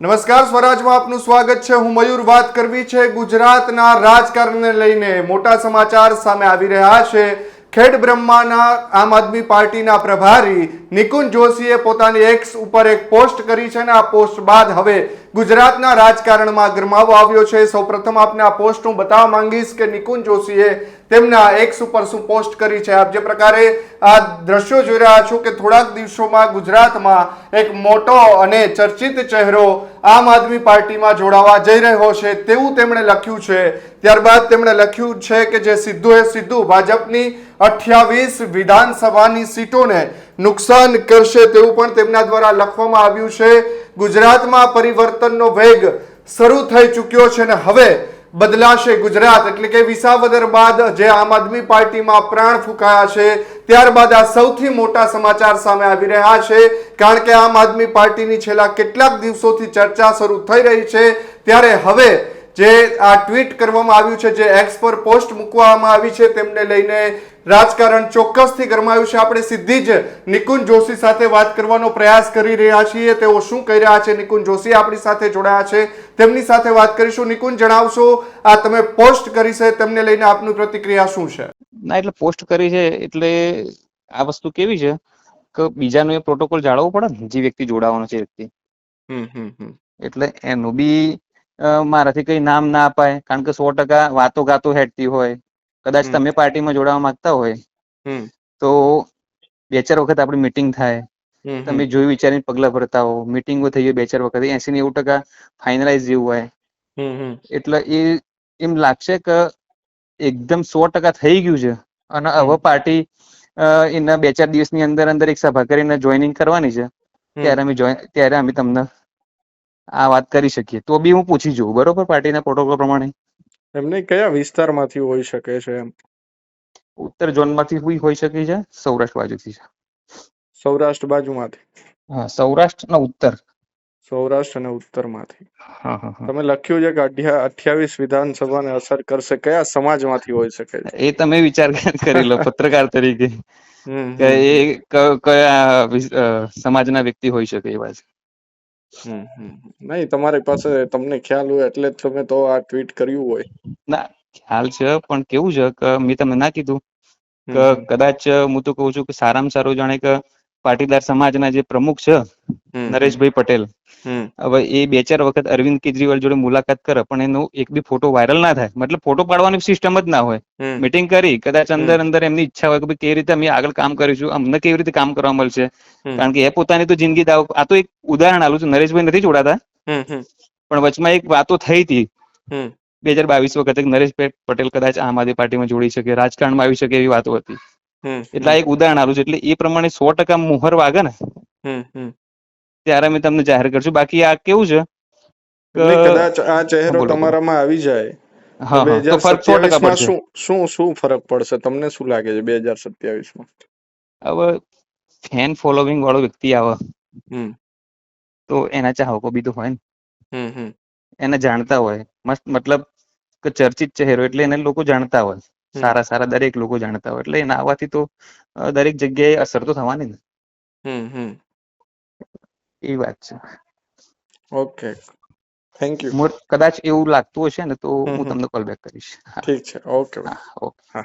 નમસ્કાર, સ્વરાજમાં આપનું સ્વાગત છે. હું મયુર વાત કરવી છે ગુજરાતના રાજકારણને લઈને મોટા સમાચાર સામે આવી રહ્યા છે. ખેડ બ્રહ્માના આમ આદમી પાર્ટીના પ્રભારી નિકુંજ જોશીએ પોતાની એક્સ ઉપર એક પોસ્ટ કરી છે અને આ પોસ્ટ બાદ હવે ગુજરાતના રાજકારણમાં ગરમાવો આવ્યો છે. સૌપ્રથમ આપને આ પોસ્ટ હું બતાવવા માંગીશ કે નિકુંજ જોશીએ તેમના એક્સ ઉપર શું પોસ્ટ કરી છે? આપ જે પ્રકારે આ દ્રશ્યો જોઈ રહ્યા છો કે થોડાક દિવસોમાં ગુજરાતમાં એક મોટો અને ચર્ચિત ચહેરો આમ આદમી પાર્ટીમાં જોડાવા જઈ રહ્યો છે. તેવું તેમણે લખ્યું છે. ત્યારબાદ તેમણે લખ્યું છે કે જે સીધું એ સીધું ભાજપની અઠ્યાવીસ વિધાનસભાની સીટોને નુકસાન કરશે તેવું પણ તેમના દ્વારા લખવામાં આવ્યું છે. ગુજરાતમાં પરિવર્તનનો વેગ શરૂ થઈ ચૂક્યો છે અને હવે બદલાશે ગુજરાત. એટલે કે વિસાવદર બાદ જે આમ આદમી પાર્ટીમાં પ્રાણ ફૂંકાયા છે, ત્યારબાદ આ સૌથી મોટા સમાચાર સામે આવી રહ્યા છે. કારણ કે આમ આદમી પાર્ટીની છેલ્લા કેટલાક દિવસોથી ચર્ચા શરૂ થઈ રહી છે. ત્યારે હવે જે આ ટ્વીટ કરવામાં આવ્યું છે જે એક્સ પર પોસ્ટ મૂકવામાં આવી છે તેમને લઈને રાજકારણ ચોક્કસથી ગરમાયું છે. આપણે સીધી જ નિકુંજ જોશી સાથે વાત કરવાનો પ્રયાસ કરી રહ્યા છીએ. તેઓ શું કહી રહ્યા છે? નિકુંજ જોશી આપણી સાથે જોડાયા છે. તેમની સાથે વાત કરીશું. નિકુંજ જણાવશો આ તમે પોસ્ટ કરી છે તેમને લઈને આપની પ્રતિક્રિયા શું છે? ના એટલે પોસ્ટ કરી છે એટલે આ વસ્તુ કેવી છે કે બીજાનો એ પ્રોટોકોલ જાળવવો પડે ને જે વ્યક્તિ જોડાવાનો છે વ્યક્તિ. હમ હમ હમ. એટલે એનું બી મારાથી કઈ નામ ના અપાય કારણ કે સો ટકા વાતો ગાતો હેડતી હોય. કદાચ. તમે પાર્ટીમાં જોડાવા માંગતા હોય. તો બે ચાર વખત આપણી મીટિંગ થાય. તમે જોઈ વિચારીને પગલા ભરતા હો. મીટિંગો થઈ ગઈ બે ચાર વખત. એસી નેવું ટકા ફાઇનલાઇઝ જેવું હોય. એટલે એ એમ લાગશે કે એકદમ સો ટકા થઈ ગયું છે. અને હવે. પાર્ટી એના બે ચાર દિવસની અંદર અંદર એક સભા કરીને જોઈનિંગ કરવાની છે. ત્યારે અમે જોઈન ત્યારે અમે તમને આ વાત કરી શકીએ. તો બી હું પૂછી જોઉં બરોબર? પાર્ટીના પ્રોટોકોલ પ્રમાણે. એમને કયા વિસ્તારમાંથી હોઈ શકે છે એમ? ઉત્તર ઝોનમાંથી બી હોઈ શકે છે સૌરાષ્ટ્ર બાજુથી છે. સૌરાષ્ટ્ર બાજુમાંથી? હા સૌરાષ્ટ્ર ના ઉત્તર. સૌરાષ્ટ્ર અને ઉત્તરમાંથી. તમે લખ્યું છે કે અઠ્યાવીસ અઠ્યાવીસ વિધાનસભાને અસર કરશે. કયા સમાજમાંથી હોઈ શકે છે? એ તમે વિચાર કરી લો પત્રકાર તરીકે. કે એ કયા સમાજના વ્યક્તિ હોઈ શકે એવા છે. હમ, હમ. નહીં તમારી પાસે તમને ખ્યાલ હોય એટલે જ તમે તો આ ટ્વીટ કર્યું હોય. ના ખ્યાલ છે પણ કેવું છે કે મેં તમને ના કીધું. કે કદાચ હું તો કહું છું કે સારામાં સારું જાણે કે પાટીદાર સમાજના જે પ્રમુખ છે નરેશભાઈ પટેલ હવે એ બે ચાર વખત અરવિંદ કેજરીવાલ જોડે મુલાકાત કરે પણ એનો એક બી ફોટો વાયરલ ના થાય. મતલબ ફોટો પાડવાની સિસ્ટમ જ ના હોય. મીટિંગ કરી કદાચ અંદર અંદર એમની ઈચ્છા હોય કે ભાઈ કેવી રીતે અમે આગળ કામ કરીશું અમને કેવી રીતે કામ કરવા મળશે. કારણ કે એ પોતાની તો જિંદગી દાવ આ તો એક ઉદાહરણ આલું છું નરેશભાઈ નથી જોડાતા. પણ વચમાં એક વાતો થઈ હતી. બે હજાર બાવીસ વખતે નરેશભાઈ પટેલ કદાચ આમ આદમી પાર્ટીમાં જોડી શકે રાજકારણમાં આવી શકે એવી વાતો હતી. એટલે આ એક ઉદાહરણ આલું છું. એટલે એ પ્રમાણે સો ટકા મુહર વાગે ને. ત્યારે અમે તમને જાહેર કરશું. બાકી આ કેવું છે કદાચ આ ચહેરો. તમારામાં આવી જાય. હા તો ફરક સો ટકા પડશે. શું શું ફરક પડશે? તમને શું લાગે છે બે હજાર સત્યાવીસમાં? હવે ફેન ફોલોવિંગ વાળો વ્યક્તિ આવે. તો એના ચાહકો બી તો હોય ને. એને જાણતા હોય. મસ્ત મતલબ કે ચર્ચિત ચહેરો એટલે એને લોકો જાણતા હોય. સારા સારા દરેક લોકો જાણતા હોય. એટલે એના આવવાથી તો દરેક જગ્યાએ અસર તો થવાની ને. હમ હમ. એ વાત છે. ઓકે. Thank you. કદાચ એવું લાગતું હશે ને તો હું તમને કોલ બેક કરીશ. ઠીક છે. Okay okay. હા.